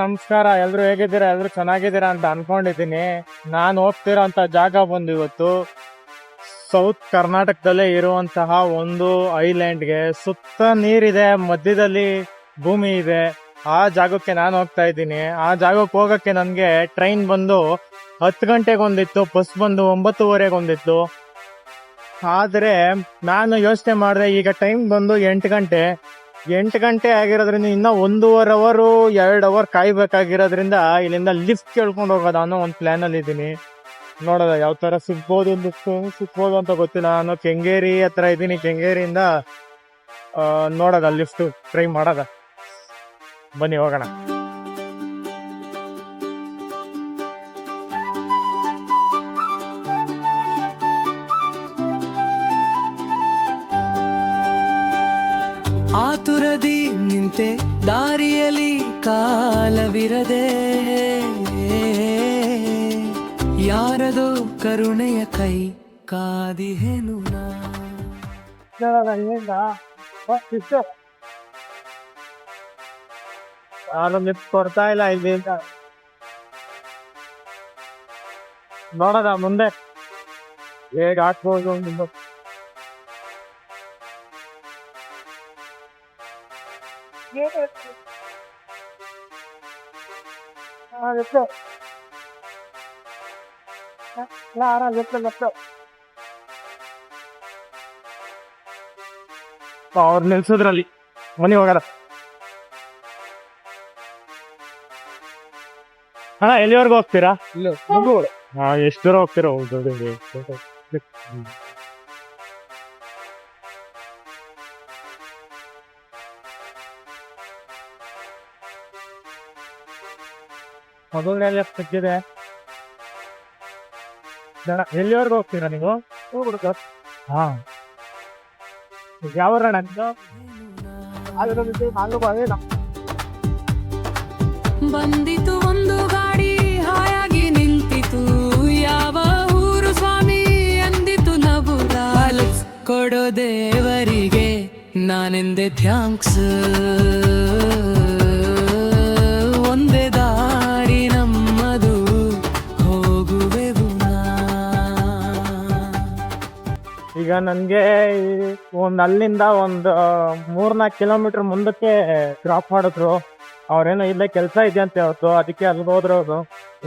ನಮಸ್ಕಾರ, ಎಲ್ರು ಹೇಗಿದ್ದೀರಾ, ಎಲ್ರು ಚೆನ್ನಾಗಿದ್ದೀರಾ ಅಂತ ಅನ್ಕೊಂಡಿದ್ದೀನಿ. ನಾನು ಹೋಗ್ತಿರೋ ಅಂತ ಜಾಗ ಬಂದು ಇವತ್ತು ಸೌತ್ ಕರ್ನಾಟಕದಲ್ಲೇ ಇರುವಂತಹ ಒಂದು ಐಲ್ಯಾಂಡ್ಗೆ ಸುತ್ತ ನೀರಿದೆ, ಮಧ್ಯದಲ್ಲಿ ಭೂಮಿ ಇದೆ. ಆ ಜಾಗಕ್ಕೆ ನಾನು ಹೋಗ್ತಾ ಇದ್ದೀನಿ. ಆ ಜಾಗಕ್ಕೆ ಹೋಗಕ್ಕೆ ನನಗೆ ಟ್ರೈನ್ ಬಂದು ಹತ್ತು ಗಂಟೆಗೆ ಒಂದಿತ್ತು, ಬಸ್ ಬಂದು ಒಂಬತ್ತುವರೆಗೆ ಒಂದಿತ್ತು. ಆದರೆ ನಾನು ಯೋಚನೆ ಮಾಡಿದೆ, ಈಗ ಟೈಮ್ ಬಂದು ಎಂಟು ಗಂಟೆ. ಎಂಟು ಗಂಟೆ ಆಗಿರೋದ್ರಿಂದ ಇನ್ನ ಒಂದೂವರೆ ಅವರು ಎರಡು ಅವರ್ ಕಾಯ್ಬೇಕಾಗಿರೋದ್ರಿಂದ ಇಲ್ಲಿಂದ ಲಿಫ್ಟ್ ಕೇಳ್ಕೊಂಡು ಹೋಗೋದ ಅನ್ನೋ ಒಂದು ಪ್ಲಾನ್ ಅಲ್ಲಿ ಇದ್ದೀನಿ. ನೋಡೋದ ಯಾವ ತರ ಸಿಗ್ಬೋದು ಲಿಫ್ಟ್ ಸಿಗ್ಬೋದು ಅಂತ ಗೊತ್ತಿಲ್ಲ. ನಾನು ಕೆಂಗೇರಿ ಹತ್ರ ಇದ್ದೀನಿ. ಕೆಂಗೇರಿಯಿಂದ ನೋಡೋದ ಲಿಫ್ಟ್ ಟ್ರೈ ಮಾಡೋದ ಬನ್ನಿ, ಹೋಗೋಣ. ನಿಂತೆ ದಾರಿಯಲ್ಲಿ ಕಾಲವಿರದೆ. ಯಾರದೋ ಕರುಣೆಯ ಕೈ ಕಾದಿಹೆನು ನಾ? ನಿಪ್ ಕೊಡ್ತಾ ಇಲ್ಲ ಇಲ್ಲಿಂದ? ನೋಡೋದ ಮುಂದೆ? ಹೇಗೆ ಹಾಕ್ಬೋದು ನಿಮ್ದು ಅವ್ರು ನಿಲ್ಸಿದ್ರಲ್ಲಿ. ಮನೆ ಹೋಗಾರ ಹಾ ಎಲ್ಲಿವರೆಗೂ ಹೋಗ್ತೀರಾ? ಹಾ ಎಷ್ಟು ದೂರ ಹೋಗ್ತೀರಾ ಮೊದಲನೇ ತೆಗ್ದಿದೆ ಎಲ್ಲಿವರೆಗೂ ಹೋಗ್ತೀರಾ ನೀವು? ಹಾ. ಯಾವ ಅಣ್ಣ ಬಂದಿತು ಒಂದು ಗಾಡಿ ಹಾಯಾಗಿ ನಿಂತಿತು. ಯಾವ ಊರು ಸ್ವಾಮಿ ಅಂದಿತು ನಗುಲ ಕೊಡೋ ದೇವರಿಗೆ ನಾನೆಂದೆ ಥ್ಯಾಂಕ್ಸ್. ಈಗ ನನಗೆ ಒಂದು ಅಲ್ಲಿಂದ ಒಂದು ಮೂರ್ನಾಲ್ಕು ಕಿಲೋಮೀಟರ್ ಮುಂದಕ್ಕೆ ಡ್ರಾಪ್ ಮಾಡಿದ್ರು. ಅವ್ರೇನೋ ಇಲ್ಲೇ ಕೆಲಸ ಇದೆ ಅಂತ ಹೇಳ್ತು. ಅದಕ್ಕೆ ಅಲ್ಲಿಗೆ ಹೋದ್ರು ಅವರು.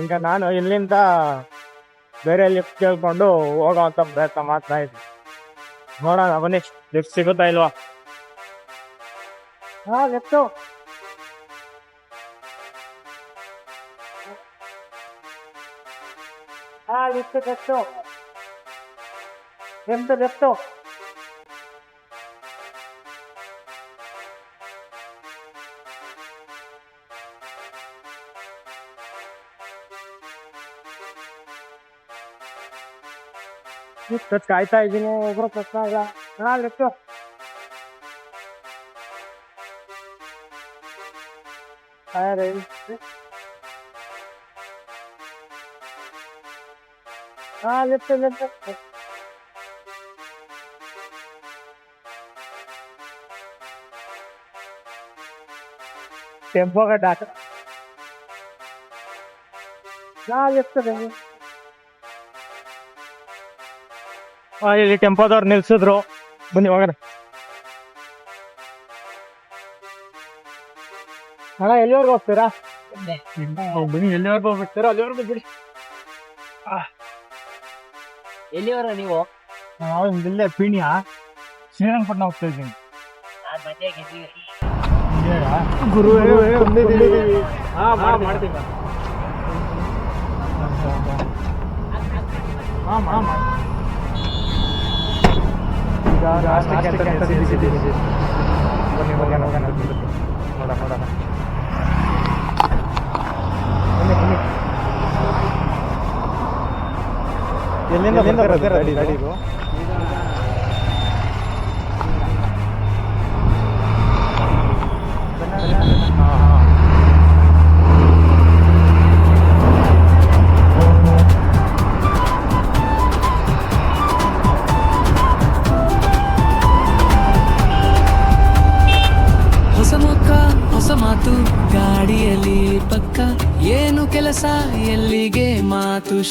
ಈಗ ನಾನು ಇಲ್ಲಿಂದ ಬೇರೆ ಲಿಫ್ಟ್ ಕೇಳ್ಕೊಂಡು ಹೋಗೋ ಅಂತ ಪ್ರಯತ್ನ ಮಾಡ್ತಾ ಇದ್ದೀನಿ. ನೋಡೋಣ, ಬನ್ನಿ. ಲಿಫ್ಟ್ ಸಿಗುತ್ತಾ ಇಲ್ವಾ? ಹಾ ಲಿಫ್ಟು ಹಾ lift lift lift lift lift ಕಾಯ್ತಾ ಇದ್ದೀನಿ ಒಬ್ರು ಪ್ರಶ್ನೆ ಇಲ್ಲ ಹಾ ಲಿಫ್ಟು ಹಾ ರೀ ಹಾ ಲಿಫ್ಟ್ ಲಿಫ್ಟ್ ಟೆಂಪೋ ಗಡ್ಡ ಹಾ ನಾ ಹಾ ಇಲ್ಲಿ ಟೆಂಪೋದವ್ರು ನಿಲ್ಸಿದ್ರು ಬನ್ನಿ ಹೋಗೋಣ ಅಣ್ಣ ಎಲ್ಲಿವರೆಗೂ ಹೋಗ್ತೀರಾ ಬನ್ನಿ ಎಲ್ಲಿವರೆಗೂ ಹೋಗ್ತೀರಾ ಅಲ್ಲಿವರೆಗೂ ಬಿಡಿ ಎಲ್ಲಿವರ ನೀವು ನಾವು ಇಲ್ಲೇ ಪೀಣ್ಯ ಶ್ರೀರಂಗಪಟ್ಟಣ ಹೋಗ್ತಾ ಇದ್ದೀನಿ ಎಲ್ಲಿಂದ ಬರ್ತಾರೆ ಗಾಡಿ ಗಾಡಿದು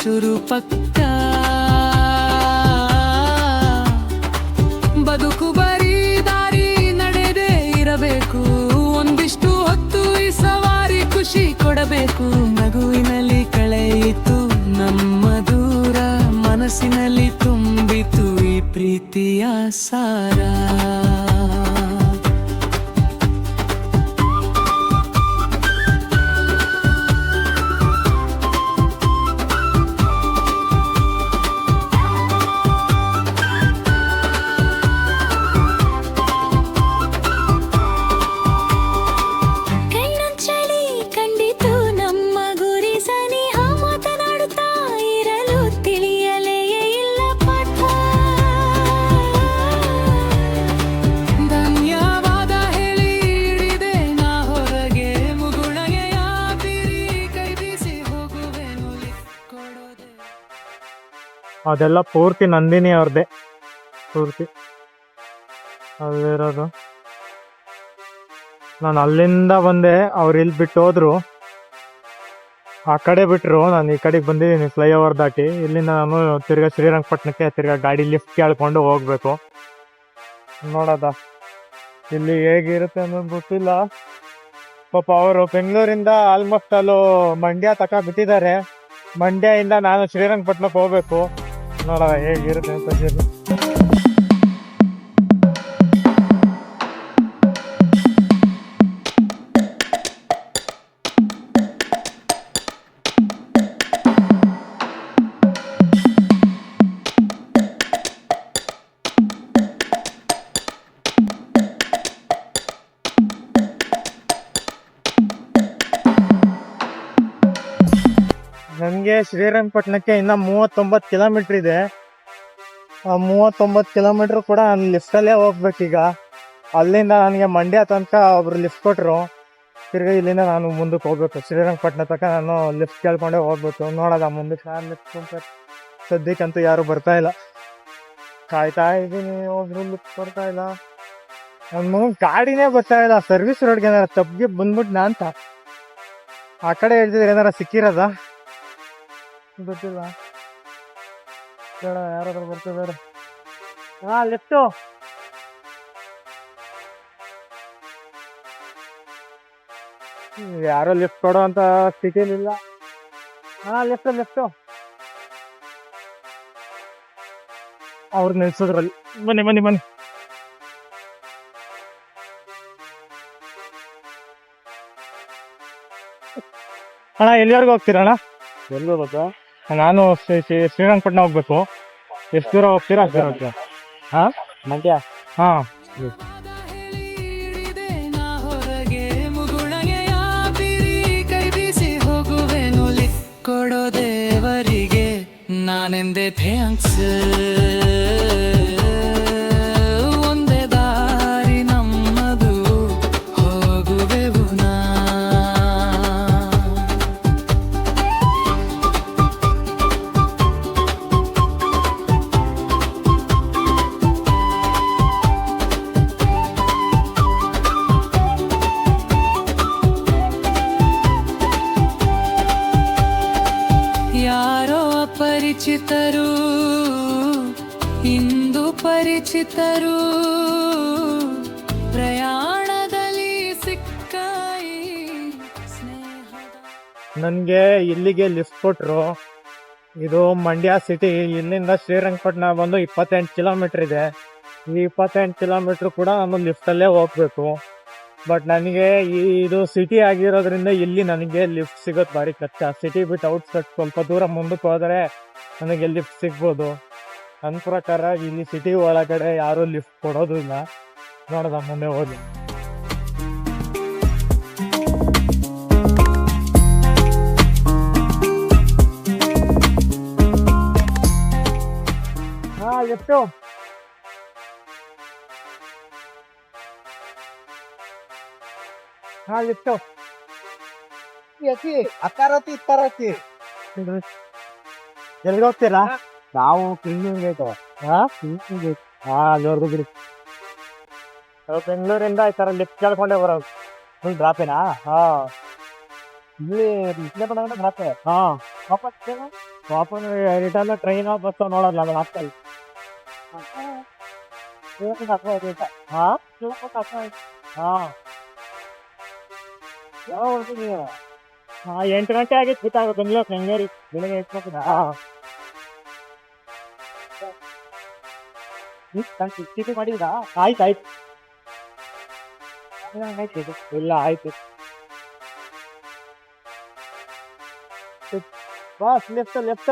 ಶುರು ಪಕ್ಕ. ಬದುಕು ಬರೀ ದಾರಿ ನಡೆದೇ ಇರಬೇಕು. ಒಂದಿಷ್ಟು ಹೊತ್ತು ಈ ಸವಾರಿ ಖುಷಿ ಕೊಡಬೇಕು. ನಗುವಿನಲ್ಲಿ ಕಳೆಯಿತು ನಮ್ಮ ದೂರ ಮನಸ್ಸಿನಲ್ಲಿ ತುಂಬಿತು ಈ ಪ್ರೀತಿಯ ಸಾರ. ಅದೆಲ್ಲ ಪೂರ್ತಿ ನಂದಿನಿ ಅವ್ರದ್ದೇ ಪೂರ್ತಿ. ಅಲ್ಲಿರೋದು. ನಾನು ಅಲ್ಲಿಂದ ಬಂದೆ, ಅವ್ರು ಇಲ್ಲಿ ಬಿಟ್ಟು ಹೋದ್ರು. ಆ ಕಡೆ ಬಿಟ್ಟರು ನಾನು ಈ ಕಡೆಗೆ ಬಂದಿದ್ದೀನಿ ಫ್ಲೈಓವರ್ ದಾಟಿ. ಇಲ್ಲಿಂದ ನಾನು ತಿರ್ಗ ಶ್ರೀರಂಗಪಟ್ಟಣಕ್ಕೆ ತಿರ್ಗಾ ಗಾಡಿ ಲಿಫ್ಟ್ ಕೇಳ್ಕೊಂಡು ಹೋಗ್ಬೇಕು. ನೋಡೋದ? ಇಲ್ಲಿ ಹೇಗಿರುತ್ತೆ ಅನ್ನೋದು ಗೊತ್ತಿಲ್ಲ. ಪಾಪ ಅವರು ಬೆಂಗಳೂರಿಂದ ಆಲ್ಮೋಸ್ಟ್ ಅಲ್ಲೂ ಮಂಡ್ಯ ತಕ ಬಿಟ್ಟಿದ್ದಾರೆ. ಮಂಡ್ಯದಿಂದ ನಾನು ಶ್ರೀರಂಗಪಟ್ಟಣಕ್ಕೆ ಹೋಗ್ಬೇಕು. ನೋಡೋಣ ಹೇಗಿರುತ್ತೆ ಅಂತ ನನಗೆ ಶ್ರೀರಂಗಪಟ್ಟಣಕ್ಕೆ ಇನ್ನ ಮೂವತ್ತೊಂಬತ್ತು ಕಿಲೋಮೀಟರ್ ಇದೆ. ಆ ಮೂವತ್ತೊಂಬತ್ತು ಕಿಲೋಮೀಟರ್ ಕೂಡ ನಾನು ಲಿಫ್ಟಲ್ಲೇ ಹೋಗ್ಬೇಕೀಗ. ಅಲ್ಲಿಂದ ನನಗೆ ಮಂಡ್ಯ ತನಕ ಒಬ್ರು ಲಿಫ್ಟ್ ಕೊಟ್ಟರು ತಿರ್ಗಿ ಇಲ್ಲಿಂದ ನಾನು ಮುಂದಕ್ಕೆ ಹೋಗ್ಬೇಕು. ಶ್ರೀರಂಗಪಟ್ಟಣ ತನಕ ನಾನು ಲಿಫ್ಟ್ ಕೇಳ್ಕೊಂಡೇ ಹೋಗ್ಬೇಕು. ನೋಡೋದ ಮುಂದಕ್ಕೆ ನಾನು ಲಿಫ್ಟ್ ಸದ್ಯಕ್ಕಂತೂ ಯಾರು ಬರ್ತಾ ಇಲ್ಲ. ಕಾಯ್ತಾ ಇದ್ದೀನಿ ಒಬ್ರು ಲಿಫ್ಟ್ ಬರ್ತಾ ಇಲ್ಲ. ನನ್ನ ಗಾಡಿನೇ ಬರ್ತಾ ಇಲ್ಲ. ಸರ್ವಿಸ್ ರೋಡ್ಗೆ ಏನಾರ ತಪ್ಪಿಗೆ ಬಂದ್ಬಿಟ್ಟು ಅಂತ. ಆ ಕಡೆ ಹೇಳ್ತಿದ್ರೆ ಏನಾರ ಸಿಕ್ಕಿರೋದಾ? ಗೊತ್ತಿಲ್ಲ ಬೇಡ, ಯಾರಾದ್ರೂ ಬರ್ತಿದ್ದಾರೆ. ಹಾ, ಲೆಫ್ಟು. ಯಾರೋ ಲಿಫ್ಟ್ ಕೊಡೋ ಅಂತ ಸ್ಥಿತಿಲಿಲ್ಲ ಹಾ, ಲೆಫ್ಟ್, ಲೆಫ್ಟು. ಅವ್ರು ನಿಲ್ಸೋದ್ರಲ್ಲಿ. ಬನ್ನಿ ಬನ್ನಿ ಬನ್ನಿ. ಅಣ್ಣ, ಎಲ್ಲಿವರೆಗೂ ಹೋಗ್ತೀರಣ್ಣ ಎಲ್ಲಿ ಹೋಗ್ಬೇಕಾ? ನಾನು ಶ್ರೀ- ಶ್ರೀ- ಶ್ರೀರಂಗಪಟ್ಟಣ ಹೋಗ್ಬೇಕು. ಎಷ್ಟು ದೂರ ಹೋಗ್ತೀರಾ ಅಷ್ಟು ದೂರ ಹೋಗ್ತೀರಾ? ಹಾ? ಮಂಡ್ಯ. ಹಾ. ಕೊಡೋ ದೇವರಿಗೆ ನಾನೆಂದೆ ಥ್ಯಾಂಕ್ಸ್. ನನಗೆ ಲಿಫ್ಟ್ ಕೊಟ್ಟರು ಇದು ಮಂಡ್ಯ ಸಿಟಿ ಇಲ್ಲಿಂದ ಶ್ರೀರಂಗಪಟ್ಟಣ ಬಂದು ಇಪ್ಪತ್ತೆಂಟು ಕಿಲೋಮೀಟ್ರ್ ಇದೆ. ಈ ಇಪ್ಪತ್ತೆಂಟು ಕಿಲೋಮೀಟ್ರ್ ಕೂಡ ನಾನು ಲಿಫ್ಟಲ್ಲೇ ಹೋಗ್ಬೇಕು. ಬಟ್ ನನಗೆ ಈ, ಇದು ಸಿಟಿ ಆಗಿರೋದ್ರಿಂದ ಇಲ್ಲಿ ನನಗೆ ಲಿಫ್ಟ್ ಸಿಗೋದು ಭಾರಿ ಕಷ್ಟ. ಸಿಟಿ ಬಿಟ್ಟು ಔಟ್ಸ್ಕಟ್ ಸ್ವಲ್ಪ ದೂರ ಮುಂದಕ್ಕೆ ಹೋದರೆ ನನಗೆ ಲಿಫ್ಟ್ ಸಿಗ್ಬೋದು. ನನ್ನ ಪ್ರಕಾರ ಇಲ್ಲಿ ಸಿಟಿ ಒಳಗಡೆ ಯಾರೂ ಲಿಫ್ಟ್ ಕೊಡೋದು ಇಲ್ಲ ನೋಡೋದ ಮುಂದೆ ಹೋಗಿ. ಎಷ್ಟು ಹಾ ಎಷ್ಟು ಅಕ್ಕಾರತಿ ಇತ್ತಾರತಿ ಎಲ್ಲಿಗೆ ಹೋಗ್ತೀರಾ? ನಾವು ಕ್ಲೀನಿಂಗ್ ಗೇಟ್. ಹಾ ಹಾ ಅಲ್ಲಿವರೆಗೂ ಬಿಡಿ. ಬೆಂಗಳೂರಿಂದ ಈ ಥರ ಲಿಫ್ಟ್ ಕೇಳ್ಕೊಂಡೆ ಬರೋದು. ಫುಲ್ ಡ್ರಾಪೇನಾ ಹಾ. ಇಲ್ಲಿ ಇಲ್ಲೇ ಬಂದಾಗ ಡ್ರಾಪೇ ಹಾ. ವಾಪಸ್ ವಾಪಸ್ ರಿಟರ್ನ್ ಟ್ರೈನ್ ಬಸ್ ನೋಡಲ್ಲ ಅದು ಹಾಸ್ಟೆಲ್ ಎಂಟು ಗಂಟೆ ಆಗಿತ್ತು ಮಾಡಿದ್ರಾ ಆಯ್ತು ಆಯ್ತು. ಇಲ್ಲ ಆಯ್ತು ಬಾ ಲೆಫ್ಟ್ ಲೆಫ್ಟ್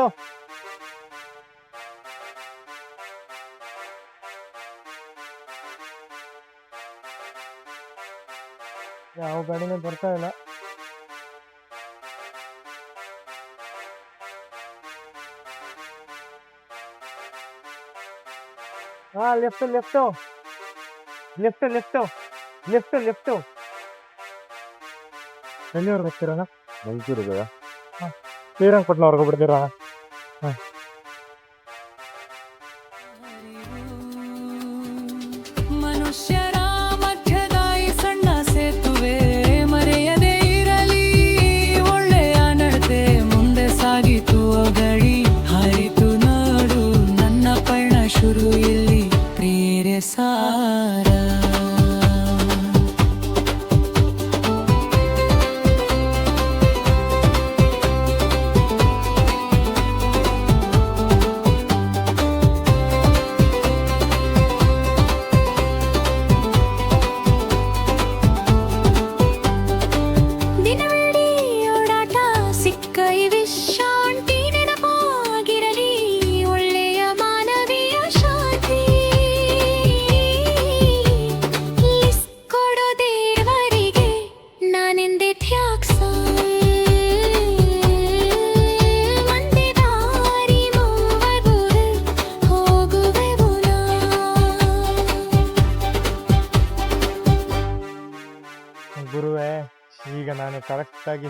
ಯಾವ ಗಾಡಿನೂ ಬರ್ತಾ ಇಲ್ಲ. ಹಾ left left left left left left ಎಲ್ಲಿವರೆಗೆ ಹೋಗ್ತೀರಣ್ಣ? ಮೈಸೂರಿಗೆ ಶ್ರೀರಂಗಪಟ್ಟಣವರೆಗೆ ಬಿಡ್ತೀರಾ?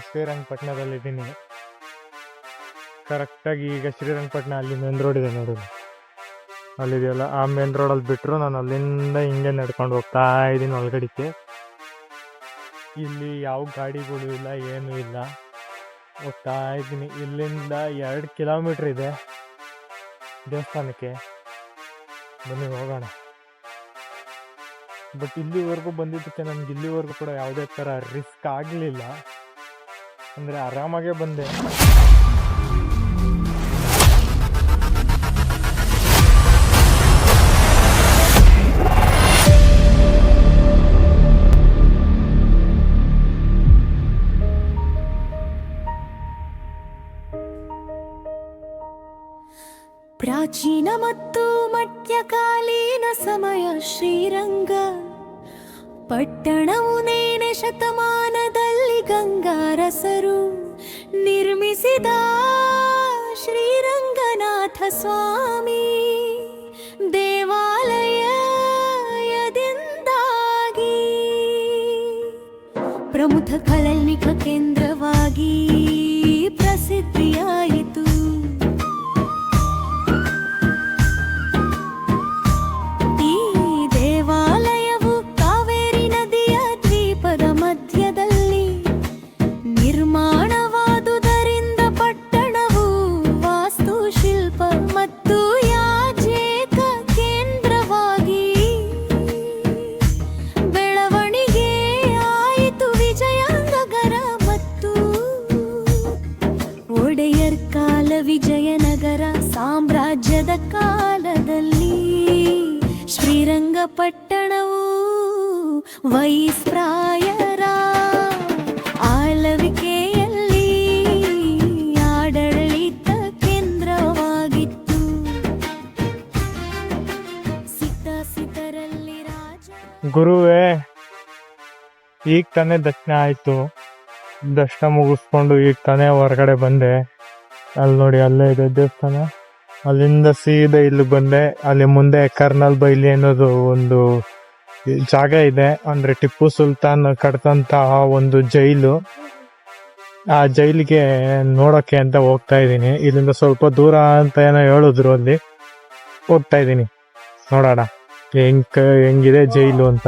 ಶ್ರೀರಂಗಪಟ್ಟಣದಲ್ಲಿದ್ದೀನಿ ಕರೆಕ್ಟಾಗಿ ಈಗ ಶ್ರೀರಂಗಪಟ್ಟಣ ಅಲ್ಲಿ ಮೇನ್ ರೋಡ್ ಇದೆ ನೋಡಿ. ಅಲ್ಲಿದೆಯಲ್ಲ, ಆ ಮೇನ್ ರೋಡಲ್ಲಿ ಬಿಟ್ಟರು ನಾನು ಅಲ್ಲಿಂದ ಹಿಂಗೆ ನಡ್ಕೊಂಡು ಹೋಗ್ತಾ ಇದ್ದೀನಿ ಒಳಗಡಿಕೆ ಇಲ್ಲಿ ಯಾವ ಗಾಡಿಗಳು ಇಲ್ಲ, ಏನೂ ಇಲ್ಲ. ಹೋಗ್ತಾ ಇದ್ದೀನಿ. ಇಲ್ಲಿಂದ ಎರಡು ಕಿಲೋಮೀಟ್ರ್ ಇದೆ ದೇವಸ್ಥಾನಕ್ಕೆ. ಬನ್ನಿ, ಹೋಗೋಣ. ಬಟ್ ಇಲ್ಲಿವರೆಗೂ ಬಂದಿದ್ದಕ್ಕೆ ನನಗೆ ಇಲ್ಲಿವರೆಗೂ ಕೂಡ ಯಾವುದೇ ಥರ ರಿಸ್ಕ್ ಆಗಲಿಲ್ಲ. ಅಂದರೆ ಆರಾಮಾಗೇ ಬಂದೆ. ಪ್ರಾಚೀನ ಮತ್ತು ಮಧ್ಯಕಾಲೀನ ಸಮಯ ಶ್ರೀರಂಗ ಪಟ್ಟಣವು ನೇನೆ ಶತಮಾನದಲ್ಲಿ ಗಂಗಾರಸರು ನಿರ್ಮಿಸಿದ ಶ್ರೀರಂಗನಾಥ ಸ್ವಾಮಿ ದೇವಾಲಯದಿಂದಾಗಿ ಪ್ರಮುಖ ಕಲಲ್ನಿಕ ಆಡಳಿತ ಕೇಂದ್ರವಾಗಿತ್ತು. ಸಿದ್ಧ ಸಿದ್ಧರಲ್ಲಿ ಗುರುವೇ, ಈಗ ತಾನೇ ದರ್ಶನ ಆಯಿತು. ದರ್ಶನ ಮುಗಿಸ್ಕೊಂಡು ಈಗ ತಾನೇ ಹೊರಗಡೆ ಬಂದೆ. ಅಲ್ಲಿ ನೋಡಿ, ಅಲ್ಲೇ ಇದೆ ದೇವಸ್ಥಾನ. ಅಲ್ಲಿಂದ ಸೀದಾ ಇಲ್ಲಿ ಬಂದೆ. ಅಲ್ಲಿ ಮುಂದೆ ಕರ್ನಲ್ ಬೈಲಿ ಅನ್ನೋದು ಒಂದು ಜಾಗ ಇದೆ. ಅಂದ್ರೆ ಟಿಪ್ಪು ಸುಲ್ತಾನ್ ಕಟ್ಟಂತ ಒಂದು ಜೈಲು. ಆ ಜೈಲಿಗೆ ನೋಡೋಕೆ ಅಂತ ಹೋಗ್ತಾ ಇದ್ದೀನಿ. ಇಲ್ಲಿಂದ ಸ್ವಲ್ಪ ದೂರ ಅಂತ ಏನೋ ಹೇಳಿದ್ರು ಅಲ್ಲಿ. ಹೋಗ್ತಾ ಇದ್ದೀನಿ. ನೋಡೋಣ. ಹೆಂಗ್, ಹೆಂಗಿದೆ ಜೈಲು ಅಂತ.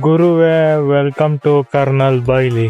ಗುರುವೇ ವೆಲ್ಕಮ್ ಟು ಕರ್ನಲ್ ಬೈಲಿ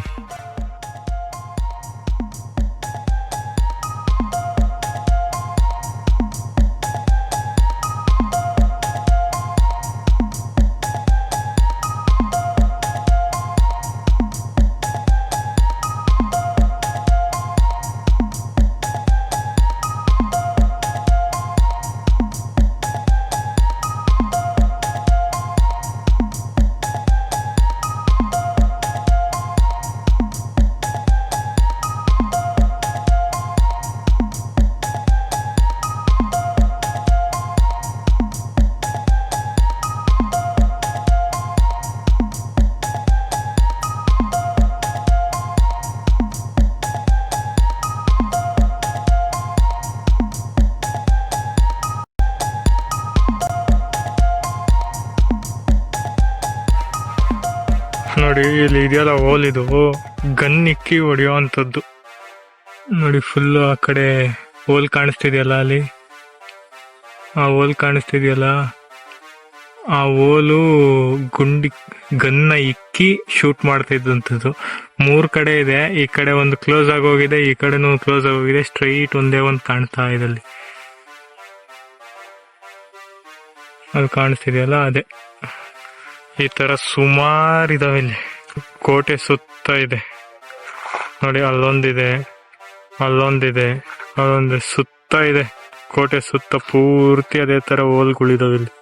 ಇಲ್ಲಿ ಇದೆಯಲ್ಲ, ಹೋಲ್ ಇದು. ಗನ್ ಇಕ್ಕಿ ಹೊಡೆಯುವಂಥದ್ದು ನೋಡಿ ಫುಲ್ ಆ ಕಡೆ ಹೋಲ್ ಕಾಣಿಸ್ತಿದೆಯಲ್ಲ ಅಲ್ಲಿ? ಆ ಹೋಲ್ ಕಾಣಿಸ್ತಿದೆಯಲ್ಲ? ಆ ಹೋಲು ಗುಂಡಿ, ಗನ್ನ ಇಕ್ಕಿ ಶೂಟ್ ಮಾಡ್ತಾ ಇದ್ದಂಥದ್ದು ಮೂರ್ ಕಡೆ ಇದೆ, ಈ ಕಡೆ ಒಂದು ಕ್ಲೋಸ್ ಆಗೋಗಿದೆ ಈ ಕಡೆನೂ ಕ್ಲೋಸ್ ಆಗೋಗಿದೆ ಸ್ಟ್ರೈಟ್ ಒಂದೇ ಒಂದು ಕಾಣ್ತಾ ಇದೆ ಅಲ್ಲಿ. ಅದು ಕಾಣಿಸ್ತಿದೆಯಲ್ಲ, ಅದೇ. ಈ ತರ ಸುಮಾರು ಇದಾವೆ ಇಲ್ಲಿ. ಕೋಟೆ ಸುತ್ತ ಇದೆ. ನೋಡಿ, ಅಲ್ಲೊಂದಿದೆ ಅಲ್ಲೊಂದಿದೆ ಅಲ್ಲೊಂದು ಸುತ್ತ ಇದೆ. ಕೋಟೆ ಸುತ್ತ ಪೂರ್ತಿ ಅದೇ ತರ ಹೋಲ್ಗಳಿದಾವೆ ಇಲ್ಲಿ.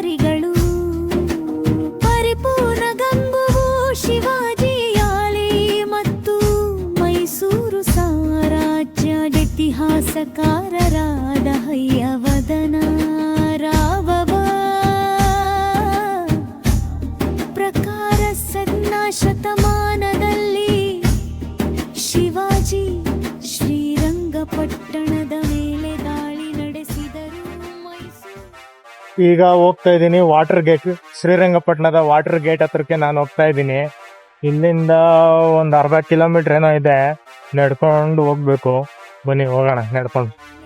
ದಾರಿಗಳು ಪರಿಪೂರ್ಣ ಗಂಗುವು ಶಿವಾಜಿಯಾಳಿ ಮತ್ತು ಮೈಸೂರು ಸಾಮ್ರಾಜ್ಯದ ಇತಿಹಾಸಕಾರರಾದ ಹಯ್ಯವದನ ಈಗ ಹೋಗ್ತಾ ಇದ್ದೀನಿ ವಾಟರ್ ಗೇಟ್ ಶ್ರೀರಂಗಪಟ್ಟಣದ ವಾಟರ್ ಗೇಟ್ ಹತ್ರಕ್ಕೆ ನಾನು ಹೋಗ್ತಾ ಇದ್ದೀನಿ. ಇಲ್ಲಿಂದ ಒಂದು ಅರ್ಧ ಕಿಲೋಮೀಟರ್ ಏನೋ ಇದೆ. ನಡ್ಕೊಂಡು ಹೋಗ್ಬೇಕು. ಬನ್ನಿ, ಹೋಗೋಣ, ನಡ್ಕೊಂಡು.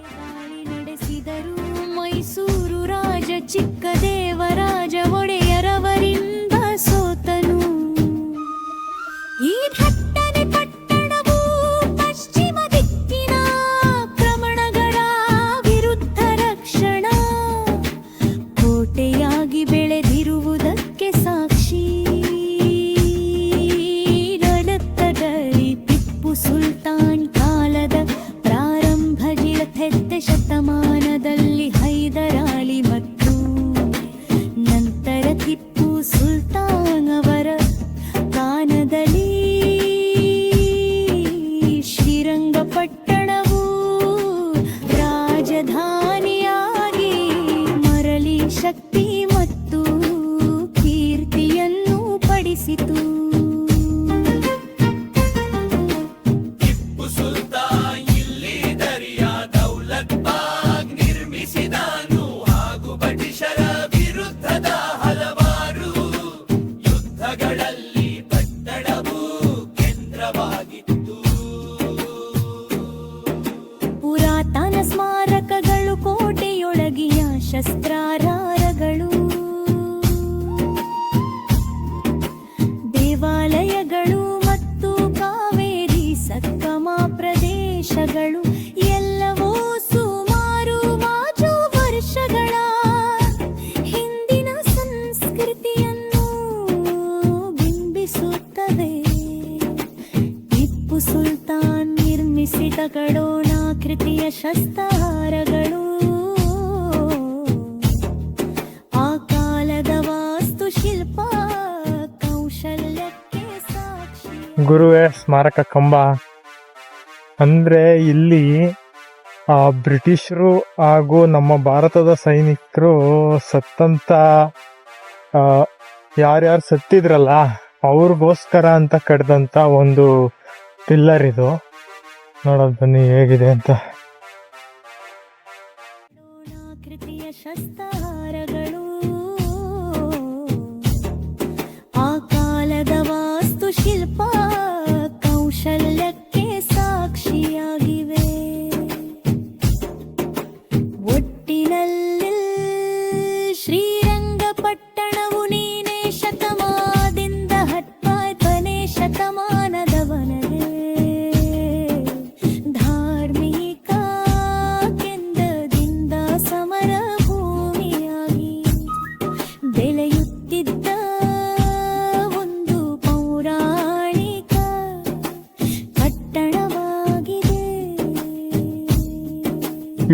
ಸುಲ್ತಾನ್ ನಿರ್ಮಿಸಿದ ಗಡೋಣಾಕೃತಿಯ ಶಸ್ತಾಹಾರಗಳು ಆ ಕಾಲದ ವಾಸ್ತುಶಿಲ್ಪ ಕೌಶಲ್ಯಕ್ಕೆ ಸಾಕ್ಷಿ. ಗುರುವೇ, ಸ್ಮಾರಕ ಕಂಬ. ಅಂದ್ರೆ ಇಲ್ಲಿ ಆ ಬ್ರಿಟಿಷರು ಹಾಗೂ ನಮ್ಮ ಭಾರತದ ಸೈನಿಕರು ಸತ್ತಂತ ಯಾರ್ಯಾರು ಸತ್ತಿದ್ರಲ್ಲ, ಅವ್ರಿಗೋಸ್ಕರ ಅಂತ ಕಡ್ದಂತ ಒಂದು ಪಿಲ್ಲರ್ ಇದು. ನೋಡೋದು ಬನ್ನಿ ಹೇಗಿದೆ ಅಂತ.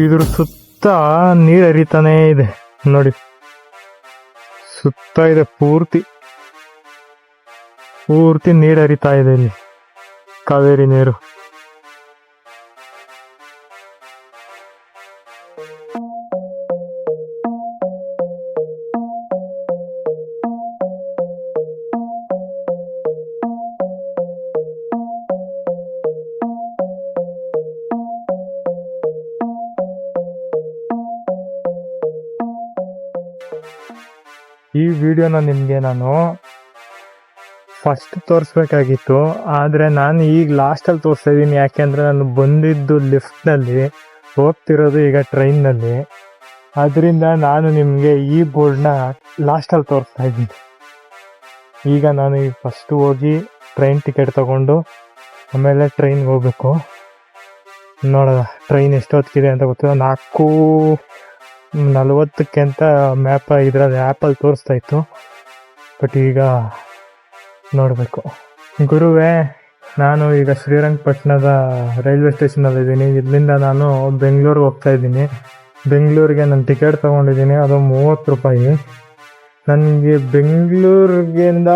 ಇದ್ರ ಸುತ್ತ ನೀರ್ ಹರಿತಾನೆ ಇದೆ. ನೋಡಿ. ಸುತ್ತ ಇದೆ ಪೂರ್ತಿ. ಪೂರ್ತಿ ನೀರ್ ಹರಿತಾ ಇದೆ ಇಲ್ಲಿ. ಕಾವೇರಿ ನೀರು. ವಿಡಿಯೋನ ನಿಮಗೆ ನಾನು ಫಸ್ಟ್ ತೋರಿಸ್ಬೇಕಾಗಿತ್ತು. ಆದರೆ ನಾನು ಈಗ ಲಾಸ್ಟಲ್ಲಿ ತೋರಿಸ್ತಾ ಇದ್ದೀನಿ ಯಾಕೆಂದರೆ ನಾನು ಬಂದಿದ್ದು ಲಿಫ್ಟ್ನಲ್ಲಿ ಹೋಗ್ತಿರೋದು ಈಗ ಟ್ರೈನ್ನಲ್ಲಿ ಅದರಿಂದ ನಾನು ನಿಮಗೆ ಈ ಬೋರ್ಡ್ನ ಲಾಸ್ಟಲ್ಲಿ ತೋರಿಸ್ತಾ ಇದ್ದೀನಿ. ಈಗ ನಾನು ಈಗ ಫಸ್ಟು ಹೋಗಿ ಟ್ರೈನ್ ಟಿಕೆಟ್ ತಗೊಂಡು, ಆಮೇಲೆ ಟ್ರೈನ್ಗೆ ಹೋಗ್ಬೇಕು. ನೋಡೋಣ ಟ್ರೈನ್ ಎಷ್ಟೊತ್ತಿಗಿದೆ ಅಂತ ಗೊತ್ತಿಲ್ಲ. ನಾಲ್ಕು ನಲವತ್ತಕ್ಕೆ ಅಂತ ಮ್ಯಾಪ್ ಇದ್ರಲ್ಲಿ ಆ್ಯಪಲ್ಲಿ ತೋರಿಸ್ತಾ ಇತ್ತು. ಬಟ್ ಈಗ ನೋಡಬೇಕು. ಗುರುವೇ, ನಾನು ಈಗ ಶ್ರೀರಂಗಪಟ್ಟಣದ ರೈಲ್ವೆ ಸ್ಟೇಷನಲ್ಲಿದ್ದೀನಿ ಇಲ್ಲಿಂದ ನಾನು ಬೆಂಗಳೂರಿಗೆ ಹೋಗ್ತಾ ಇದ್ದೀನಿ. ಬೆಂಗಳೂರಿಗೆ ನಾನು ಟಿಕೆಟ್ ತೊಗೊಂಡಿದ್ದೀನಿ. ಅದು ಮೂವತ್ತು ರೂಪಾಯಿ. ನನಗೆ ಬೆಂಗಳೂರಿಗಿಂದ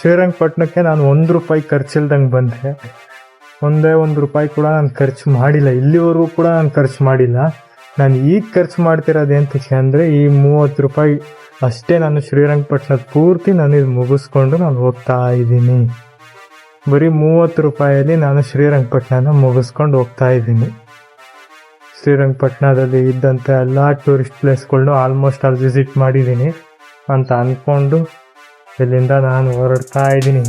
ಶ್ರೀರಂಗಪಟ್ಟಣಕ್ಕೆ ನಾನು ಒಂದು ರೂಪಾಯಿ ಖರ್ಚಿಲ್ದಂಗೆ ಬಂದೆ. ಒಂದೇ ಒಂದು ರೂಪಾಯಿ ಕೂಡ ನಾನು ಖರ್ಚು ಮಾಡಿಲ್ಲ. ಇಲ್ಲಿವರೆಗೂ ಕೂಡ ನಾನು ಖರ್ಚು ಮಾಡಿಲ್ಲ. ನಾನು ಈಗ ಖರ್ಚು ಮಾಡ್ತಿರೋದು ಎಂತಕ್ಕೆ ಅಂದರೆ ಈ ಮೂವತ್ತು ರೂಪಾಯಿ ಅಷ್ಟೇ ನಾನು ಶ್ರೀರಂಗಪಟ್ಟಣದ ಪೂರ್ತಿ ನಾನು ಇದು ಮುಗಿಸ್ಕೊಂಡು ನಾನು ಹೋಗ್ತಾ ಇದ್ದೀನಿ. ಬರೀ ಮೂವತ್ತು ರೂಪಾಯಲ್ಲಿ ನಾನು ಶ್ರೀರಂಗಪಟ್ಟಣನ ಮುಗಿಸ್ಕೊಂಡು ಹೋಗ್ತಾ ಇದ್ದೀನಿ. ಶ್ರೀರಂಗಪಟ್ಟಣದಲ್ಲಿ ಇದ್ದಂಥ ಎಲ್ಲ ಟೂರಿಸ್ಟ್ ಪ್ಲೇಸ್ಗಳನ್ನು ಆಲ್ಮೋಸ್ಟ್ ಅಲ್ಲಿ ವಿಸಿಟ್ ಮಾಡಿದ್ದೀನಿ ಅಂತ ಅಂದ್ಕೊಂಡು ಇಲ್ಲಿಂದ ನಾನು ಹೊರಡ್ತಾ ಇದ್ದೀನಿ.